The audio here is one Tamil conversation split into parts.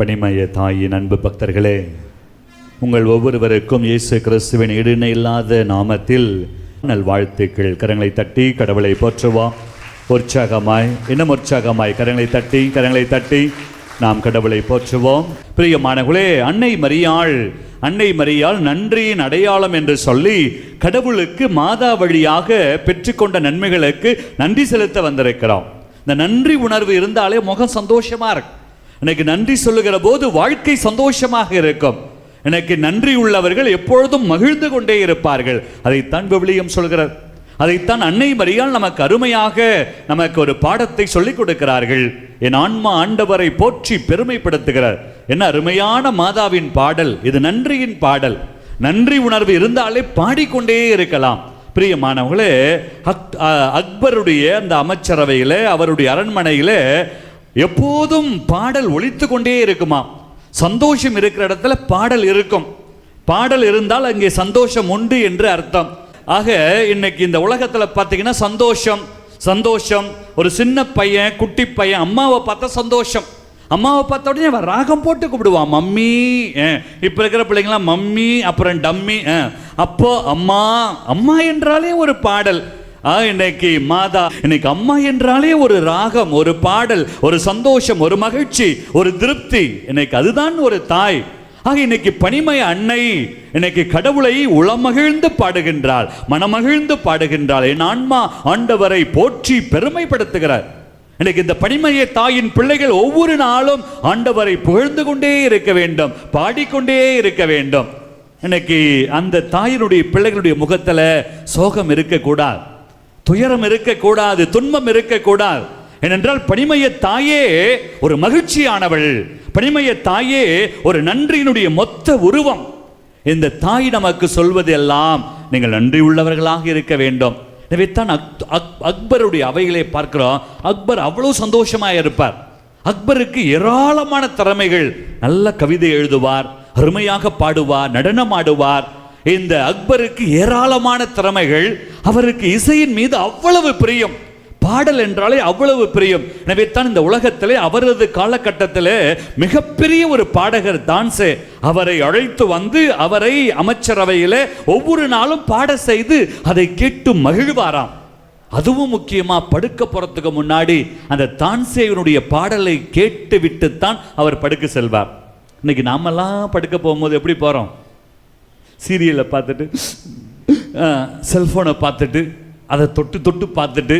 பணிமய தாயின் அன்பு பக்தர்களே உங்கள் ஒவ்வொருவருக்கும் இயேசு கிறிஸ்துவின் இடுணை இல்லாத நாமத்தில் நல்வாழ்த்துக்கள் கரங்களை தட்டி கடவுளை போற்றுவோம். உற்சாகமாய் இன்னும் உற்சாகமாய் கரங்களை தட்டி கரங்களை தட்டி நாம் கடவுளை போற்றுவோம். பிரியமானகுளே அன்னை மரியாள் அன்னை மரியாள் நன்றியின் அடையாளம் என்று சொல்லி கடவுளுக்கு மாதா வழியாக பெற்றுக்கொண்ட நன்மைகளுக்கு நன்றி செலுத்த வந்திருக்கிறோம். இந்த நன்றி உணர்வு இருந்தாலே முகம் சந்தோஷமாக இருக்கும் எனக்கு நன்றி சொல்லுகிற போது வாழ்க்கை சந்தோஷமாக இருக்கும். எனக்கு நன்றி உள்ளவர்கள் எப்பொழுதும் மகிழ்ந்து கொண்டே இருப்பார்கள். அதைத்தான் விவிலியம் சொல்கிறார். அதைத்தான் அன்னை மரியால் நமக்கு அருமையாக நமக்கு ஒரு பாடத்தை சொல்லிக் கொடுக்கிறார்கள். என் ஆன்மா ஆண்டவரை போற்றி பெருமைப்படுத்துகிறார். என்ன அருமையான மாதாவின் பாடல். இது நன்றியின் பாடல். நன்றி உணர்வு இருந்தாலே பாடிக்கொண்டே இருக்கலாம். பிரியமானவர்களே அக் அக்பருடைய அந்த அமைச்சரவையில் அவருடைய அரண்மனையில் எப்போதும் பாடல் ஒழித்து கொண்டே இருக்குமா? சந்தோஷம் இருக்கிற இடத்துல பாடல் இருக்கும். பாடல் இருந்தால் அங்கே சந்தோஷம் உண்டு என்று அர்த்தம். ஆக இன்னைக்கு இந்த உலகத்தில் பார்த்தீங்கன்னா சந்தோஷம் சந்தோஷம் ஒரு சின்ன பையன் குட்டி பையன் அம்மாவை பார்த்தா சந்தோஷம். அம்மாவை பார்த்த உடனே அவன் ராகம் போட்டு கூப்பிடுவான் மம்மி அஹ், இப்ப இருக்கிற பிள்ளைங்களாம் மம்மி அப்புறம் டம்மி அப்போ அம்மா அம்மா என்றாலே ஒரு பாடல். இன்னைக்கு மாதா இன்னைக்கு அம்மா என்றாலே ஒரு ராகம் ஒரு பாடல் ஒரு சந்தோஷம் ஒரு மகிழ்ச்சி ஒரு திருப்தி. இன்னைக்கு அதுதான் ஒரு தாய். ஆக இன்னைக்கு பனிமய அன்னை இன்னைக்கு கடவுளை உளமகிழ்ந்து பாடுகின்றாள் மனமகிழ்ந்து பாடுகின்றாள். என் ஆன்மா ஆண்டவரை போற்றி பெருமைப்படுத்துகிறார். இன்னைக்கு இந்த பனிமய தாயின் பிள்ளைகள் ஒவ்வொரு நாளும் ஆண்டவரை புகழ்ந்து கொண்டே இருக்க வேண்டும் பாடிக்கொண்டே இருக்க வேண்டும். இன்னைக்கு அந்த தாயினுடைய பிள்ளைகளுடைய முகத்தில் சோகம் இருக்கக்கூடாது. துயரம் இருக்கக்கூடாது துன்பம் இருக்கக்கூடாது. ஏனென்றால் பனிமய தாயே ஒரு மகிழ்ச்சியானவள். பனிமய தாயே ஒரு நன்றியினுடைய மொத்த உருவம். இந்த தாய் நமக்கு சொல்வது எல்லாம் நீங்கள் நன்றி உள்ளவர்களாக இருக்க வேண்டும். எனவே தான் அக்- அக்- அக்பருடைய அவைகளை பார்க்கிறோம். அக்பர் அவ்வளோ சந்தோஷமாக இருப்பார். அக்பருக்கு ஏராளமான திறமைகள். நல்ல கவிதை எழுதுவார் அருமையாக பாடுவார் நடனமாடுவார் இந்த அக்பருக்கு ஏராளமான திறமைகள். அவருக்கு இசையின் மீது அவ்வளவு பிரியம். பாடல் என்றாலே அவ்வளவு பிரியம். எனவே தான் இந்த உலகத்திலே அவரது காலகட்டத்திலே மிகப்பெரிய ஒரு பாடகர் தான்சே. அவரை அழைத்து வந்து அவரை அமைச்சரவையிலே ஒவ்வொரு நாளும் பாட செய்து அதை கேட்டு மகிழ்வாராம். அதுவும் முக்கியமாக படுக்க போகிறதுக்கு முன்னாடி அந்த தான்சேவனுடைய பாடலை கேட்டு விட்டுத்தான் அவர் படுக்க செல்வார். இன்னைக்கு நாமெல்லாம் படுக்க போகும்போது எப்படி போகிறோம் சீரியலை பார்த்துட்டு செல்ஃபோனை பார்த்துட்டு அதை தொட்டு தொட்டு பார்த்துட்டு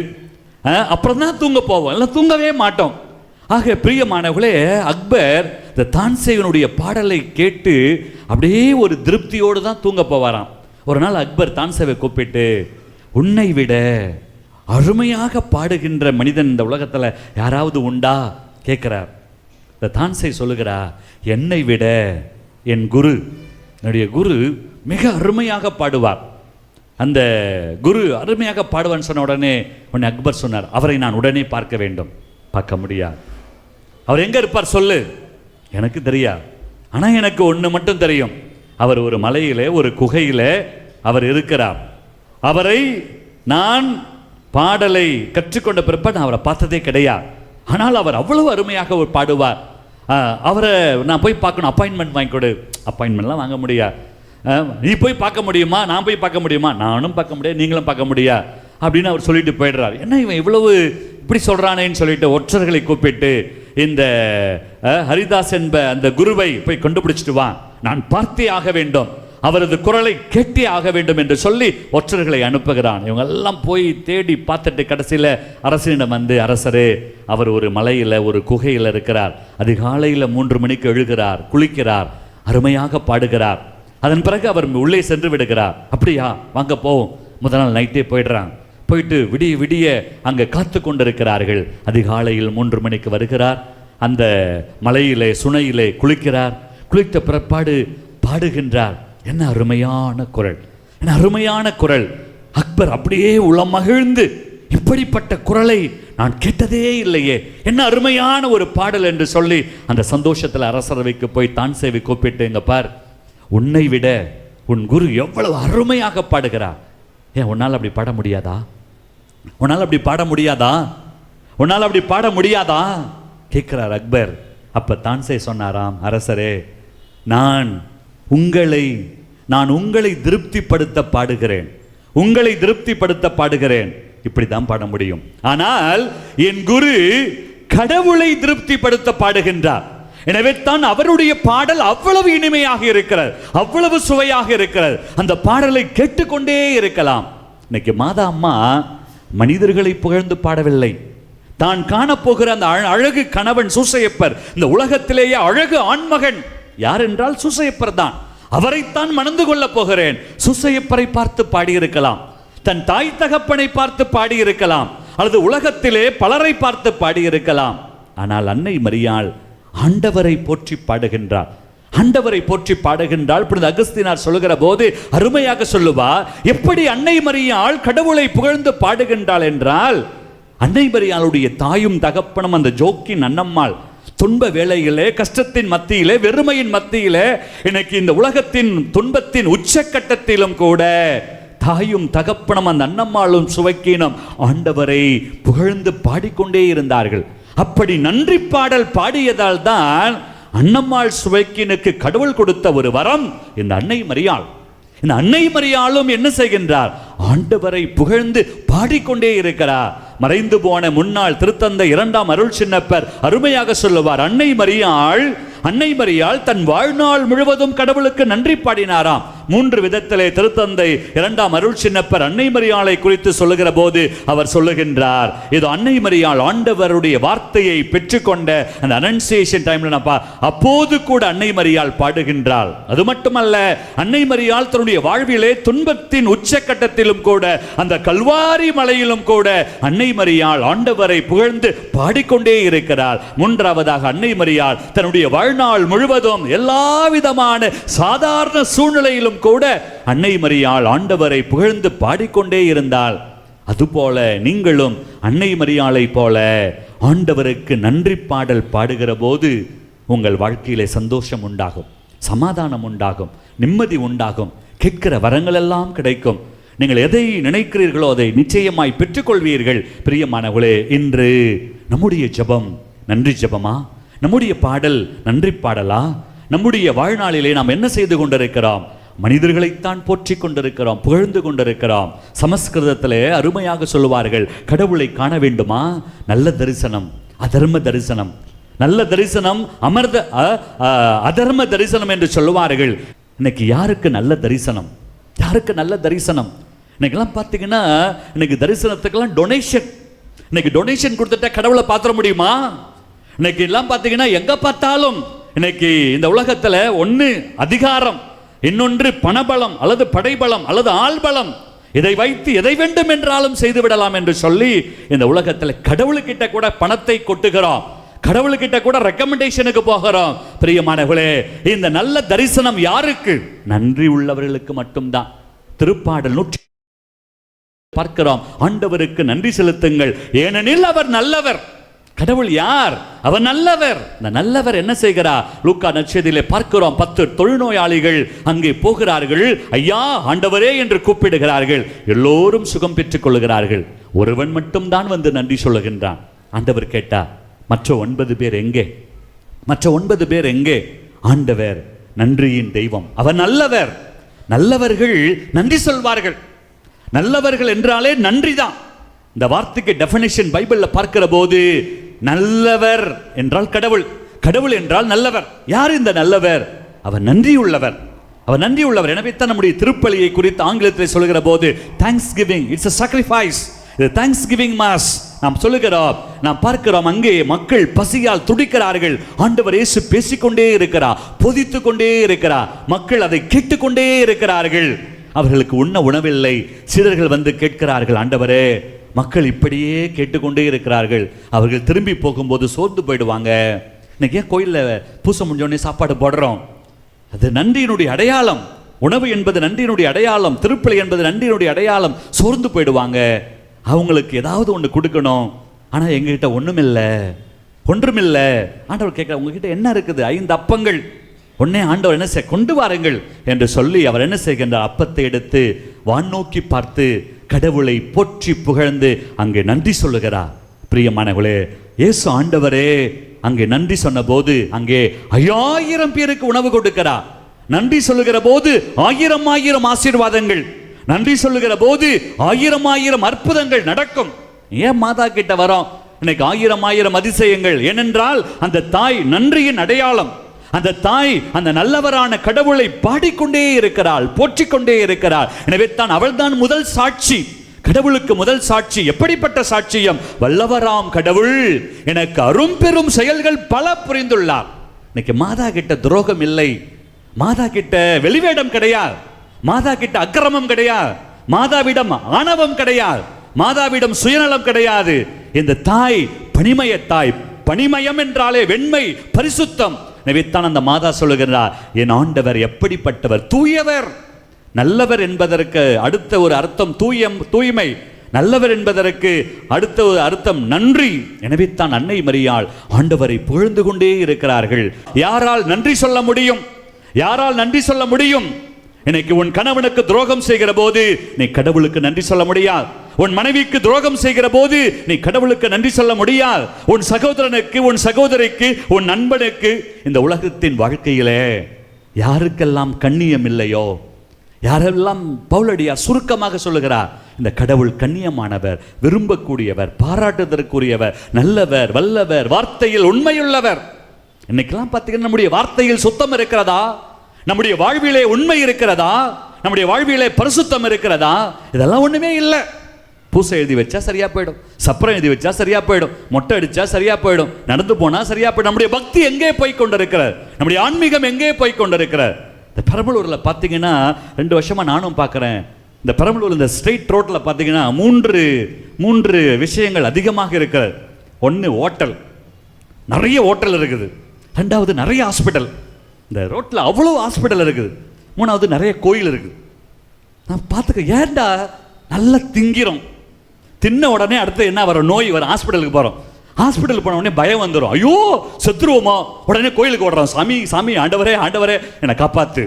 அப்புறம் தான் தூங்க போவோம். இல்லை தூங்கவே மாட்டோம். ஆக பிரியமானவர்களே அக்பர் இந்த தான்சேவனுடைய பாடலை கேட்டு அப்படியே ஒரு திருப்தியோடு தான் தூங்க போவாராம். ஒரு நாள் அக்பர் தான்சேவை கூப்பிட்டு உன்னை விட அருமையாக பாடுகின்ற மனிதன் இந்த உலகத்தில் யாராவது உண்டா? கேட்குறார். இந்த தான்சை சொல்லுகிறா என்னை விட என் குரு. என்னுடைய குரு மிக அருமையாக பாடுவார். அந்த குரு அருமையாக பாடுவான்னு சொன்ன உடனே உடனே அக்பர் சொன்னார் அவரை நான் உடனே பார்க்க வேண்டும். பார்க்க முடியாது. அவர் எங்கே இருப்பார் சொல்லு. எனக்கு தெரியாது. ஆனால் எனக்கு ஒன்று மட்டும் தெரியும். அவர் ஒரு மலையிலே ஒரு குகையிலே அவர் இருக்கிறார். அவரை நான் பாடலை கற்றுக்கொண்ட பிறப்ப நான் அவரை பார்த்ததே கிடையாது. ஆனால் அவர் அவ்வளவு அருமையாக ஒரு பாடுவார். அவரை நான் போய் பார்க்கணும். அப்பாயின்மெண்ட் வாங்கி கொடு. அப்பாயின்மெண்ட்லாம் வாங்க முடியாது. நீ போய் பார்க்க முடியுமா? நான் போய் பார்க்க முடியுமா? நானும் பார்க்க முடியாது நீங்களும் பார்க்க முடியா? அப்படின்னு அவர் சொல்லிட்டு போயிடுறாரு. என்ன இவன் இவ்வளவு இப்படி சொல்கிறானேன்னு சொல்லிட்டு ஒற்றர்களை கூப்பிட்டு இந்த ஹரிதாஸ் என்ப அந்த குருவை போய் கண்டுபிடிச்சிட்டு வா. நான் பார்த்தே ஆக வேண்டும். அவரது குரலை கேட்டே ஆக வேண்டும் என்று சொல்லி ஒற்றர்களை அனுப்புகிறான். இவங்க எல்லாம் போய் தேடி பார்த்துட்டு கடைசியில் அரசனிடம் வந்து அரசரே அவர் ஒரு மலையில் ஒரு குகையில் இருக்கிறார். அதிகாலையில் மூன்று மணிக்கு எழுகிறார் குளிக்கிறார் அருமையாக பாடுகிறார். அதன் பிறகு அவர் உள்ளே சென்று விடுகிறார். அப்படியா வாங்க போவோம். முதல் நாள் நைட்டே போயிடுறாங்க போயிட்டு விடிய விடிய அங்கே காத்து கொண்டிருக்கிறார்கள். அதிகாலையில் மூன்று மணிக்கு வருகிறார். அந்த மலையிலே சுனையிலே குளிக்கிறார். குளித்த பிறப்பாடு பாடுகின்றார். என்ன அருமையான குரல். என்ன அருமையான குரல். அக்பர் அப்படியே உளமகிழ்ந்து இப்படிப்பட்ட குரலை நான் கேட்டதே இல்லையே. என்ன அருமையான ஒரு பாடல் என்று சொல்லி அந்த சந்தோஷத்தில் அரசரவைக்கு போய் தான் சேவை கூப்பிட்டு இங்கே பார். உன்னை விட உன் குரு எவ்வளவு அருமையாக பாடுகிறார். ஏன் உன்னால் அப்படி பாட முடியாதா? உன்னால் அப்படி பாட முடியாதா? உன்னால் அப்படி பாட முடியாதா? கேட்கிறார் அக்பர். அப்போ தான்சே சொன்னாராம் அரசரே நான் உங்களை நான் உங்களை திருப்திப்படுத்த பாடுகிறேன். உங்களை திருப்திப்படுத்த பாடுகிறேன். இப்படி தான் பாட முடியும். ஆனால் என் குரு கடவுளை திருப்திப்படுத்த பாடுகின்றார். எனவே தான் அவருடைய பாடல் அவ்வளவு இனிமையாக இருக்கிறது அவ்வளவு சுவையாக இருக்கிறது. அந்த பாடலை கேட்டுக்கொண்டே இருக்கலாம். இன்னைக்கு மாதா அம்மா மனிதர்களை புகழ்ந்து பாடவில்லை. தான் காணப்போகிற அந்த அழ- அழகு கணவன் சூசையப்பர் இந்த உலகத்திலேயே அழகு ஆண்மகன். யார் என்றால் சூசையப்பர் தான். அவரைத்தான் மணந்து கொள்ளப் போகிறேன். சூசையப்பரை பார்த்து பாடியிருக்கலாம். தன் தாய் தகப்பனை பார்த்து பாடியிருக்கலாம். அல்லது உலகத்திலே பலரை பார்த்து பாடியிருக்கலாம். ஆனால் அன்னை மரியாள் ஆண்டவரை போற்றி பாடுகின்றார். ஆண்டவரை போற்றி பாடுகின்றால் புனித அகஸ்தினார் சொல்லுகிற போது அருமையாக சொல்லுவா எப்படி அன்னை மரியாள் கடவுளை புகழ்ந்து பாடுகின்றாள் என்றால் அன்னை மரியாளுடைய தாயும் தகப்பனும் அந்த ஜோக்கின் அன்னம்மாள் துன்ப வேளையிலே கஷ்டத்தின் மத்தியிலே வெறுமையின் மத்தியிலே எனக்கு இந்த உலகத்தின் துன்பத்தின் உச்சக்கட்டத்திலும் கூட தாயும் தகப்பனும் அந்த அன்னம்மாளும் சுவைக்கினும் ஆண்டவரை புகழ்ந்து பாடிக்கொண்டே இருந்தார்கள். அப்படி நன்றி பாடல் பாடியதால் தான் அன்னம்மாள் சுவைக்கினுக்கு கடவுள் கொடுத்த ஒரு வரம் இந்த அன்னை மரியாள். இந்த அன்னை மரியாளும் என்ன செய்கின்றார்? ஆண்டவரை புகழ்ந்து பாடிக்கொண்டே இருக்கிறார். மறைந்து போன முன்னாள் திருத்தந்தை இரண்டாம் அருள் சின்னப்பர் அருமையாக சொல்லுவார் அன்னை மரியாள் அன்னை மரியாள் தன் வாழ்நாள் முழுவதும் கடவுளுக்கு நன்றி பாடினாராம். மூன்று விதத்திலே திருத்தந்தை இரண்டாம் அருள் சின்னப்பர் அன்னை மரியாளை குறித்து சொல்லுகிற போது அவர் சொல்லுகின்றார் இது அன்னை மரியாள் ஆண்டவருடைய வார்த்தையை பெற்றுக்கொண்ட அந்த அனன்சியேஷன் டைம்ல நான் அப்போது கூட அன்னை மரியாள் பாடுகின்றாள். அது மட்டுமல்ல அன்னை மரியாள் தன்னுடைய வாழ்விலே துன்பத்தின் உச்சக்கட்டத்திலும் கூட அந்த கல்வாரி மலையிலும் கூட அன்னை மரியாள் ஆண்டவரை புகழ்ந்து பாடிக்கொண்டே இருக்கிறார் மூன்றாவதாக அன்னை மரியாள் தன்னுடைய வாழ்நாள் முழுவதும் எல்லா விதமான சாதாரண சூழ்நிலையிலும் கூட அன்னை மரியாள் ஆண்டவரை புகழ்ந்து பாடிக்கொண்டே இருந்தாள். அதுபோல நீங்களும் அன்னை மரியாளை போல ஆண்டவருக்கு நன்றி பாடல் பாடுகிற போது உங்கள் வாழ்க்கையிலே சந்தோஷம் உண்டாகும் சமாதானம் உண்டாகும் நிம்மதி உண்டாகும் கேட்கிற வரங்கள் எல்லாம் கிடைக்கும். நீங்கள் எதை நினைக்கிறீர்களோ அதை நிச்சயமாய் பெற்றுக்கொள்வீர்கள். பிரியமானவர்களே இன்று நம்முடைய ஜெபம் நன்றி ஜெபமா? நம்முடைய பாடல் நன்றி பாடலா? நம்முடைய வாழ்நாளிலே நாம் என்ன செய்து கொண்டிருக்கிறோம்? மனிதர்களைத்தான் போற்றி கொண்டிருக்கிறோம் புகழ்ந்து கொண்டிருக்கிறோம். சமஸ்கிருதத்திலே அருமையாக சொல்லுவார்கள் கடவுளை காண வேண்டுமா? நல்ல தரிசனம் அதர்ம தரிசனம். நல்ல தரிசனம் அமர்த அ- அதர்ம தரிசனம் என்று சொல்லுவார்கள். இன்னைக்கு யாருக்கு நல்ல தரிசனம்? யாருக்கு நல்ல தரிசனம்? இன்னைக்கெல்லாம் பார்த்தீங்கன்னா இன்னைக்கு தரிசனத்துக்கெல்லாம் டொனேஷன் இன்னைக்கு டொனேஷன் கொடுத்துட்டா கடவுளை பார்த்துட முடியுமா? இன்னைக்கு எல்லாம் பார்த்தீங்கன்னா எங்கே பார்த்தாலும் இன்னைக்கு இந்த உலகத்துல ஒன்று அதிகாரம். இன்னொன்று பணபலம் அல்லது படைபலம் அல்லது ஆள்பலம். இதை வைத்து எதை வேண்டும் என்றாலும் செய்து விடலாம் என்று சொல்லி இந்த உலகத்தில் கடவுளுக்கிட்ட கூட பணத்தை கொட்டுகிறோம் கடவுளுக்கிட்ட கூட ரெக்கமெண்டேஷனுக்கு போகிறோம் பிரியமானவர்களே இந்த நல்ல தரிசனம் யாருக்கு? நன்றி உள்ளவர்களுக்கு மட்டும்தான். திருப்பாடல் நூற்றி பார்க்கிறோம். ஆண்டவருக்கு நன்றி செலுத்துங்கள். ஏனெனில் அவர் நல்லவர். கடவுள் யார்? அவர் நல்லவர். இந்த நல்லவர் என்ன செய்கிறார் லூக்கா நட்சத்திலே பார்க்கிறோம் பத்து தொழுநோயாளிகள் அங்கே போகிறார்கள். ஐயா ஆண்டவரே என்று கூப்பிடுகிறார்கள். எல்லோரும் சுகம் பெற்றுக் கொள்கிறார்கள் ஒருவன் மட்டும்தான் வந்து நன்றி சொல்லுகின்றான். ஆண்டவர் கேட்டா மற்ற ஒன்பது பேர் எங்கே? மற்ற ஒன்பது பேர் எங்கே? ஆண்டவர் நன்றியின் தெய்வம். அவர் நல்லவர். நல்லவர்கள் நன்றி சொல்வார்கள். நல்லவர்கள் என்றாலே நன்றிதான். இந்த வார்த்தைக்கு டெஃபனேஷன் பைபிளில் பார்க்கிற போது நல்லவர் என்றால் கடவுள். கடவுள் என்றால் நல்லவர். யார் இந்த நல்லவர்? அவர் நன்றி உள்ளவர் அவர் நன்றி உள்ளவர் எனவே தான் நம்முடைய திருப்பலியை குறித்து ஆங்கிலத்தில் சொல்கிற போது thanksgiving it's a sacrifice இது தேங்க்ஸ் கிவிங் மாஸ் நாம் சொல்லுகிறோம். நாம் பார்க்கிறோம் அங்கே மக்கள் பசியால் துடிக்கிறார்கள். ஆண்டவர் இயேசு பேசிக்கொண்டே இருக்கிறார். பொதித்து கொண்டே இருக்கிறார். மக்கள் அதை கேட்டுக்கொண்டே இருக்கிறார்கள். அவர்களுக்கு உண்ண உணவில்லை. சீடர்கள் வந்து கேட்கிறார்கள் ஆண்டவரே மக்கள் இப்படியே கேட்டுக்கொண்டே இருக்கிறார்கள். அவர்கள் திரும்பி போகும்போது சோர்ந்து போயிடுவாங்க. இன்னைக்கு ஏன் கோயிலில் பூசை முடிஞ்சோடனே சாப்பாடு போடுறோம்? அது நன்றியினுடைய அடையாளம். உணவு என்பது நன்றியினுடைய அடையாளம். திருப்பிளை என்பது நன்றியினுடைய அடையாளம். சோர்ந்து போயிடுவாங்க. அவங்களுக்கு ஏதாவது ஒன்று கொடுக்கணும். ஆனால் எங்ககிட்ட ஒன்றுமில்லை ஒன்றுமில்லை. ஆண்டவர் கேட்குற உங்ககிட்ட என்ன இருக்குது? ஐந்து அப்பங்கள். உடனே ஆண்டவர் என்ன செய் கொண்டு வாருங்கள். என்று சொல்லி அவர் என்ன செய்கின்றார்? அப்பத்தை எடுத்து வான் நோக்கி பார்த்து கடவுளை போற்றி புகழ்ந்து அங்கே நன்றி சொல்லுகிறார் பிரியமானவளே இயேசு ஆண்டவரே அங்கே நன்றி சொன்ன போது அங்கே ஐயாயிரம் பேருக்கு உணவு கொடுக்கிறார் நன்றி சொல்லுகிற போது ஆயிரம் ஆயிரம் ஆசீர்வாதங்கள். நன்றி சொல்லுகிற போது ஆயிரம் ஆயிரம் அற்புதங்கள் நடக்கும். ஏன் மாதா கிட்ட வரோம்? இன்னைக்கு ஆயிரம் ஆயிரம் அதிசயங்கள். ஏனென்றால் அந்த தாய் நன்றியின் அடையாளம். அந்த தாய் அந்த நல்லவரான கடவுளை பாடிக்கொண்டே இருக்கிறாள் போற்றிக்கொண்டே இருக்கிறாள். எனவே தான் அவள்தான் முதல் சாட்சி. கடவுளுக்கு முதல் சாட்சி எப்படிப்பட்ட சாட்சியம்? வல்லவராம் கடவுள் எனக்கு அரும்பெரும் செயல்கள் பல புரிந்துள்ளார். இன்னைக்கு மாதா கிட்ட துரோகம் இல்லை. மாதா கிட்ட வெளிவேடம் கிடையாது. மாதா கிட்ட அக்கிரமம் கிடையாது. மாதாவிடம் ஆணவம் கிடையாது. மாதாவிடம் சுயநலம் கிடையாது. இந்த தாய் பணிமய தாய் பணிமயம் என்றாலே வெண்மை பரிசுத்தம். எனவேத்தான் அந்த மாதா சொல்லுகிறார் என் ஆண்டவர் எப்படிப்பட்டவர்? தூயவர். நல்லவர் என்பதற்கு அடுத்த ஒரு அர்த்தம் தூயம் தூய்மை. நல்லவர் என்பதற்கு அடுத்த ஒரு அர்த்தம் நன்றி. எனவே தான் அன்னை மரியாள் ஆண்டவரை புகழ்ந்து கொண்டே இருக்கிறார்கள். யாரால் நன்றி சொல்ல முடியும்? யாரால் நன்றி சொல்ல முடியும்? இன்னைக்கு உன் கணவனுக்கு துரோகம் செய்கிற போது நீ கடவுளுக்கு நன்றி சொல்ல முடியாது. உன் மனைவிக்கு துரோகம் செய்கிற போது நீ கடவுளுக்கு நன்றி சொல்ல முடியாது உன் சகோதரனுக்கு உன் சகோதரிக்கு உன் நண்பனுக்கு இந்த உலகத்தின் வாழ்க்கையிலே யாருக்கெல்லாம் கண்ணியம் இல்லையோ யாரெல்லாம் பவுலடியார் சுருக்கமாக சொல்லுகிறார் இந்த கடவுள் கண்ணியமானவர் விரும்பக்கூடியவர் பாராட்டுதற்குரியவர் நல்லவர் வல்லவர் வார்த்தையில் உண்மையுள்ளவர். இன்னைக்கெல்லாம் பார்த்தீங்கன்னா நம்முடைய வார்த்தையில் சுத்தம் இருக்கிறதா? நம்முடைய வாழ்விலே உண்மை இருக்கிறதா? நம்முடைய வாழ்விலே பரிசுத்தம் இருக்கிறதா? இதெல்லாம் ஒன்றுமே இல்லை. பூசை எழுதி வச்சா சரியா போயிடும். சப்பரம் எழுதி வச்சா சரியா போயிடும். மொட்டை அடிச்சா சரியா போயிடும். நடந்து போனா சரியா போயிடும். நம்முடைய பக்தி எங்கே போய் கொண்டிருக்கிறார் நம்முடைய ஆன்மீகம் எங்கே போய் கொண்டிருக்கிறார் இந்த பெரம்பலூர்ல பார்த்தீங்கன்னா ரெண்டு வருஷமா நானும் பார்க்குறேன். இந்த பெரம்பலூர் இந்த ஸ்ட்ரெயிட் ரோட்ல பார்த்தீங்கன்னா மூன்று மூன்று விஷயங்கள் அதிகமாக இருக்கிறது. ஒன்று ஓட்டல். நிறைய ஓட்டல் இருக்குது. ரெண்டாவது நிறைய ஹாஸ்பிட்டல் இந்த ரோட்டில் அவ்வளோ ஹாஸ்பிட்டல் இருக்குது. மூணாவது நிறைய கோயில் இருக்குது. நான் பார்த்துக்க ஏன்டா? நல்லா திங்கிறோம். தின்ன உடனே அடுத்து என்ன வரும்? நோய் வரும். ஹாஸ்பிட்டலுக்கு போகிறோம் ஹாஸ்பிட்டல் போன உடனே பயம் வந்துடும் ஐயோ செத்துருவோமா உடனே கோயிலுக்கு ஓடுறோம். சாமி சாமி ஆண்டவரே ஆண்டவரே என்னை காப்பாத்து.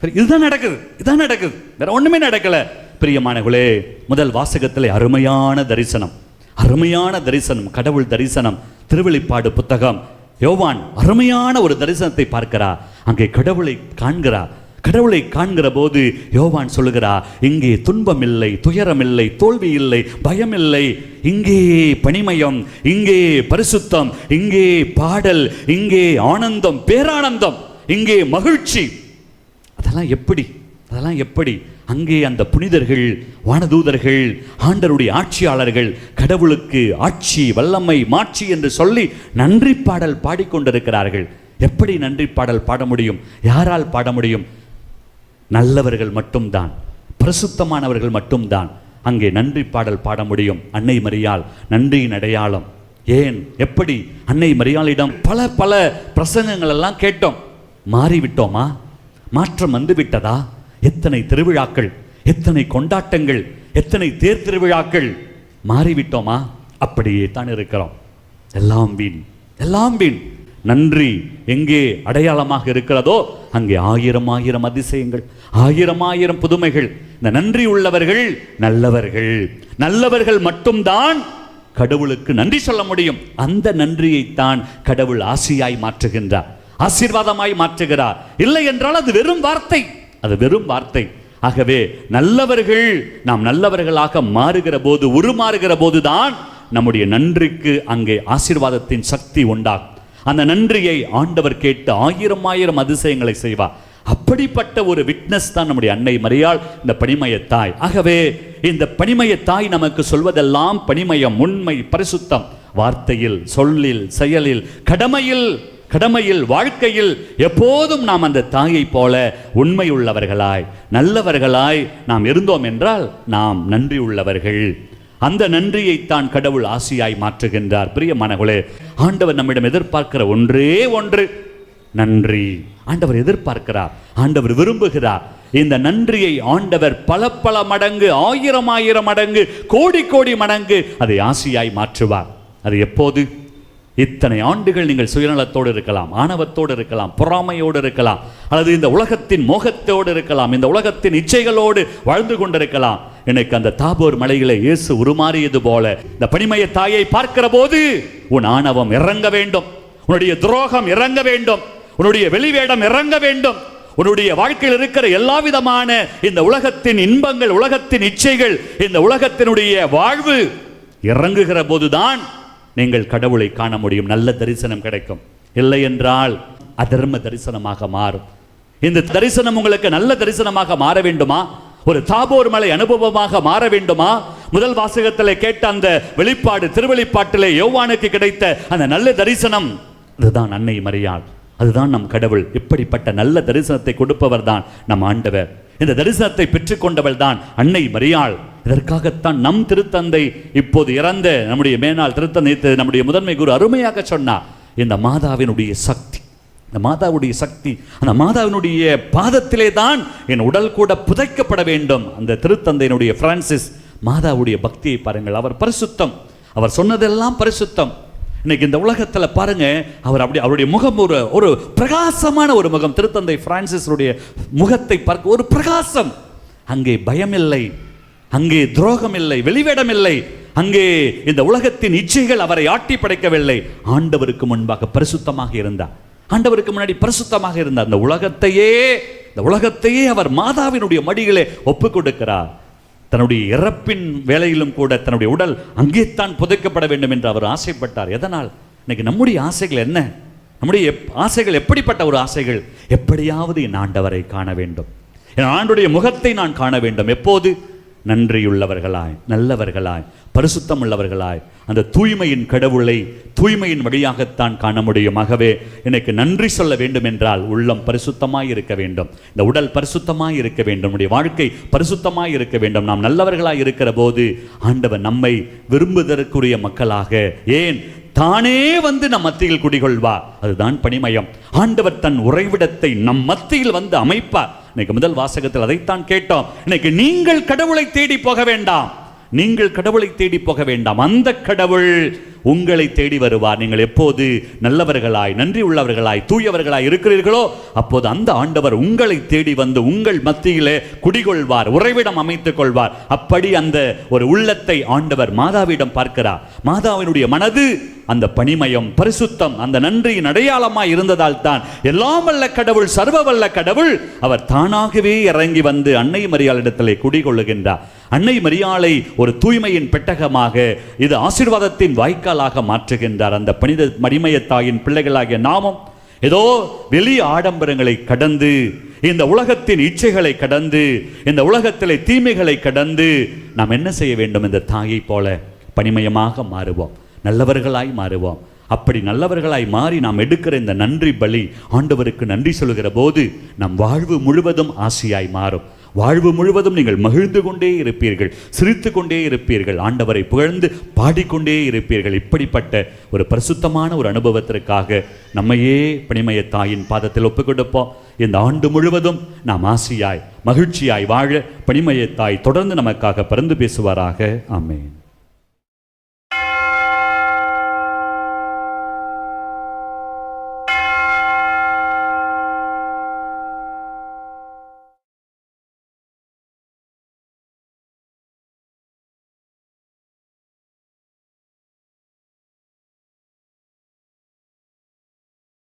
சரி, இதுதான் நடக்குது. இதுதான் நடக்குது. வேற ஒண்ணுமே நடக்கல. பிரியமானவர்களே முதல் வாசகத்தில் அருமையான தரிசனம். அருமையான தரிசனம் கடவுள் தரிசனம் திருவெளிப்பாடு புத்தகம். யோவான் அருமையான ஒரு தரிசனத்தை பார்க்கிறா அங்கே கடவுளை காண்கிறா கடவுளை காண்கிற போது யோவான் சொல்லுகிறா இங்கே துன்பம் இல்லை துயரம் இல்லை தோல்வி இல்லை பயம் இல்லை இங்கே பணிமயம் இங்கே பரிசுத்தம் இங்கே பாடல் இங்கே ஆனந்தம் பேரானந்தம் இங்கே மகிழ்ச்சி. அதெல்லாம் எப்படி? அதெல்லாம் எப்படி? அங்கே அந்த புனிதர்கள் வானதூதர்கள் ஆண்டருடைய ஆட்சியாளர்கள் கடவுளுக்கு ஆட்சி வல்லமை மாட்சி என்று சொல்லி நன்றி பாடல் பாடிக்கொண்டிருக்கிறார்கள். எப்படி நன்றி பாடல் பாட முடியும்? யாரால் பாட முடியும்? நல்லவர்கள் மட்டும்தான். பிரசுத்தமானவர்கள் மட்டும்தான். அங்கே நன்றி பாடல் பாட முடியும். அன்னை மரியால் நன்றியின் அடையாளம். ஏன்? எப்படி? அன்னை மரியாளிடம் பல பல பிரசங்கங்கள் எல்லாம் கேட்டோம். மாறிவிட்டோமா? மாற்றம் வந்து விட்டதா எத்தனை திருவிழாக்கள்? எத்தனை கொண்டாட்டங்கள்? எத்தனை தேர் திருவிழாக்கள்? மாறிவிட்டோமா? அப்படியே தான் இருக்கிறோம். எல்லாம் வீண். எல்லாம் வீண். நன்றி எங்கே அடையாளமாக இருக்கிறதோ அங்கே ஆயிரம் ஆயிரம் அதிசயங்கள் ஆயிரம் ஆயிரம் புதுமைகள். இந்த நன்றி உள்ளவர்கள் நல்லவர்கள். நல்லவர்கள் மட்டும்தான் கடவுளுக்கு நன்றி சொல்ல முடியும். அந்த நன்றியைத்தான் கடவுள் ஆசையாய் மாற்றுகின்றார். ஆசீர்வாதமாய் மாற்றுகிறார். இல்லை என்றால் அது வெறும் வார்த்தை. அது வெறும் வார்த்தை. ஆகவே நல்லவர்கள் நாம் நல்லவர்களாக மாறுகிற போது உருமாறுகிற போதுதான் நம்முடைய நன்றிக்கு அங்கே ஆசீர்வாதத்தின் சக்தி உண்டாகும். அந்த நன்றியை ஆண்டவர் கேட்டு ஆயிரம் ஆயிரம் அதிசயங்களை செய்வார். அப்படிப்பட்ட ஒரு விட்னஸ் தான் நம்முடைய அன்னை மரியாள் இந்த பணிமய தாய். ஆகவே இந்த பணிமய தாய் நமக்கு சொல்வதெல்லாம் பணிமயம் உண்மை பரிசுத்தம். வார்த்தையில் சொல்லில் செயலில் கடமையில் கடமையில் வாழ்க்கையில் எப்போதும் நாம் அந்த தாயை போல உண்மை உள்ளவர்களாய் நல்லவர்களாய் நாம் இருந்தோம் என்றால் நாம் நன்றி உள்ளவர்கள் அந்த நன்றியை தான் கடவுள் ஆசியாய் மாற்றுகின்றார். பிரிய பிரியமானவர்களே ஆண்டவர் நம்மிடம் எதிர்பார்க்கிற ஒன்றே ஒன்று. நன்றி. ஆண்டவர் எதிர்பார்க்கிறார். ஆண்டவர் விரும்புகிறார். இந்த நன்றியை ஆண்டவர் பல பல மடங்கு ஆயிரம் ஆயிரம் மடங்கு கோடி கோடி மடங்கு அதை ஆசியாய் மாற்றுவார். அது எப்போது? இத்தனை ஆண்டுகள் நீங்கள் சுயநலத்தோடு இருக்கலாம் ஆணவத்தோடு இருக்கலாம் பொறாமையோடு இருக்கலாம் அல்லது இந்த உலகத்தின் மோகத்தோடு இருக்கலாம் இந்த உலகத்தின் இச்சைகளோடு வாழ்ந்து கொண்டிருக்கலாம். எனக்கு அந்த தாபோர் மலையில இயேசு உருமாறியது போல இந்த பனிமய தாயை பார்க்கிற போது உன் ஆணவம் இறங்க வேண்டும். உன்னுடைய துரோகம் இறங்க வேண்டும். உன்னுடைய வெளிவேடம் இறங்க வேண்டும். உன்னுடைய வாழ்க்கையில் இருக்கிற எல்லா விதமான இந்த உலகத்தின் இன்பங்கள் உலகத்தின் இச்சைகள் இந்த உலகத்தினுடைய வாழ்வு இறங்குகிற போதுதான் நீங்கள் கடவுளை காண முடியும். நல்ல தரிசனம் கிடைக்கும். இல்லை என்றால் அதர்ம தரிசனமாக மாறும். இந்த தரிசனம் உங்களுக்கு நல்ல தரிசனமாக மாற வேண்டுமா? ஒரு தாபோர் மலை அனுபவமாக மாற வேண்டுமா? முதல் வாசகத்தில் கேட்ட அந்த வெளிப்பாடு திருவெளிப்பாட்டிலே யோவானுக்கு கிடைத்த அந்த நல்ல தரிசனம் அதுதான் அன்னை மரியாள். அதுதான் நம் கடவுள். இப்படிப்பட்ட நல்ல தரிசனத்தை கொடுப்பவர் தான் நம் ஆண்டவர். இந்த தரிசனத்தை பெற்றுக்கொண்டவள் தான் அன்னை மரியாள். இதற்காகத்தான் நம் திருத்தந்தை இப்போது இறந்த நம்முடைய மேனாள் திருத்தந்தை நம்முடைய முதன்மை குரு அருமையாக சொன்னார். இந்த மாதாவினுடைய சக்தி. இந்த மாதாவுடைய சக்தி அந்த மாதாவினுடைய பாதத்திலே தான் என் உடல் கூட புதைக்கப்பட வேண்டும். அந்த திருத்தந்தையினுடைய பிரான்சிஸ் மாதாவுடைய பக்தியை பாருங்கள். அவர் பரிசுத்தம். அவர் சொன்னதெல்லாம் பரிசுத்தம். இன்னைக்கு இந்த உலகத்தில் பாருங்க அவர் அப்படி அவருடைய முகம் ஒரு ஒரு பிரகாசமான ஒரு முகம். திருத்தந்தை பிரான்சிஸுடைய முகத்தை பார்க்க ஒரு பிரகாசம். அங்கே பயம் இல்லை அங்கே துரோகம் இல்லை வெளிவேடம் இல்லை அங்கே இந்த உலகத்தின் இச்சைகள் அவரை ஆட்டி படைக்கவில்லை ஆண்டவருக்கு முன்பாக பரிசுத்தமாக இருந்தார். ஆண்டவருக்கு முன்னாடி பரிசுத்தமாக இருந்த அந்த உலகத்தையே இந்த உலகத்தையே அவர் மாதாவினுடைய மடிகளை ஒப்பு கொடுக்கிறார் தன்னுடைய இறப்பின் வேலையிலும் கூட தன்னுடைய உடல் அங்கேத்தான் புதைக்கப்பட வேண்டும் என்று அவர் ஆசைப்பட்டார். எதனால்? இன்னைக்கு நம்முடைய ஆசைகள் என்ன? நம்முடைய எப்- ஆசைகள் எப்படிப்பட்ட ஒரு ஆசைகள்? எப்படியாவது என் ஆண்டவரை காண வேண்டும். என் ஆண்டுடைய முகத்தை நான் காண வேண்டும். எப்போது? நன்றியுள்ளவர்களாய் நல்லவர்களாய் பரிசுத்தம் உள்ளவர்களாய் அந்த தூய்மையின் கடவுளை தூய்மையின் வழியாகத்தான் காண முடியும். ஆகவே எனக்கு நன்றி சொல்ல வேண்டும் என்றால் உள்ளம் பரிசுத்தமாய் இருக்க வேண்டும். இந்த உடல் பரிசுத்தமாய் இருக்க வேண்டும். நம்முடைய வாழ்க்கை பரிசுத்தமாய் இருக்க வேண்டும். நாம் நல்லவர்களாய் இருக்கிற போது ஆண்டவர் நம்மை விரும்புவதற்குரிய மக்களாக ஏன் தானே வந்து நம் மத்தியில் குடிகொள்வா? அதுதான் பணிமயம். ஆண்டவர் தன் உறைவிடத்தை நம் மத்தியில் வந்து அமைப்பார் இன்னைக்கு முதல் வாசகத்தில் அதைத்தான் கேட்டோம். இன்னைக்கு நீங்கள் கடவுளை தேடி போக வேண்டாம். நீங்கள் கடவுளை தேடி போக வேண்டாம். அந்த கடவுள் உங்களை தேடி வருவார். நீங்கள் எப்போது நல்லவர்களாய் நன்றி உள்ளவர்களாய் தூயவர்களாய் இருக்கிறீர்களோ அப்போது அந்த ஆண்டவர் உங்களை தேடி வந்து உங்கள் மத்தியிலே குடிகொள்வார் உறைவிடம் அமைத்துக் கொள்வார். அப்படி அந்த ஒரு உள்ளத்தை ஆண்டவர் மாதாவிடம் பார்க்கிறார். மாதாவினுடைய மனது அந்த பணிமயம் பரிசுத்தம் அந்த நன்றியின் அடையாளமாய் இருந்ததால் தான் எல்லாம் வல்ல கடவுள் சர்வ வல்ல கடவுள் அவர் தானாகவே இறங்கி வந்து அன்னை மரியாளிடத்திலே குடிகொள்ளுகின்றார். அன்னை மரியாளை ஒரு தூய்மையின் பெட்டகமாக இது ஆசீர்வாதத்தின் வாய்க்காலாக மாற்றுகின்றார். அந்த பணித மடிமயத்தாயின் பிள்ளைகளாகிய நாமும் ஏதோ வெளி ஆடம்பரங்களை கடந்து இந்த உலகத்தின் இச்சைகளை கடந்து இந்த உலகத்திலே தீமைகளை கடந்து நாம் என்ன செய்ய வேண்டும்? இந்த தாயை போல பணிமயமாக மாறுவோம். நல்லவர்களாய் மாறுவோம். அப்படி நல்லவர்களாய் மாறி நாம் எடுக்கிற இந்த நன்றி பலி ஆண்டவருக்கு நன்றி சொல்கிற போது நம் வாழ்வு முழுவதும் ஆசையாய் மாறும். வாழ்வு முழுவதும் நீங்கள் மகிழ்ந்து கொண்டே இருப்பீர்கள் சிரித்து கொண்டே இருப்பீர்கள் ஆண்டவரை புகழ்ந்து பாடிக்கொண்டே இருப்பீர்கள். இப்படிப்பட்ட ஒரு பரிசுத்தமான ஒரு அனுபவத்திற்காக நம்மையே பிணிமய தாயின் பாதத்தில் ஒப்புக் கொடுப்போம் இந்த ஆண்டு முழுவதும் நாம் ஆசையாய் மகிழ்ச்சியாய் வாழ பணிமய தாய் தொடர்ந்து நமக்காக பிறந்து பேசுவாராக. ஆமென்.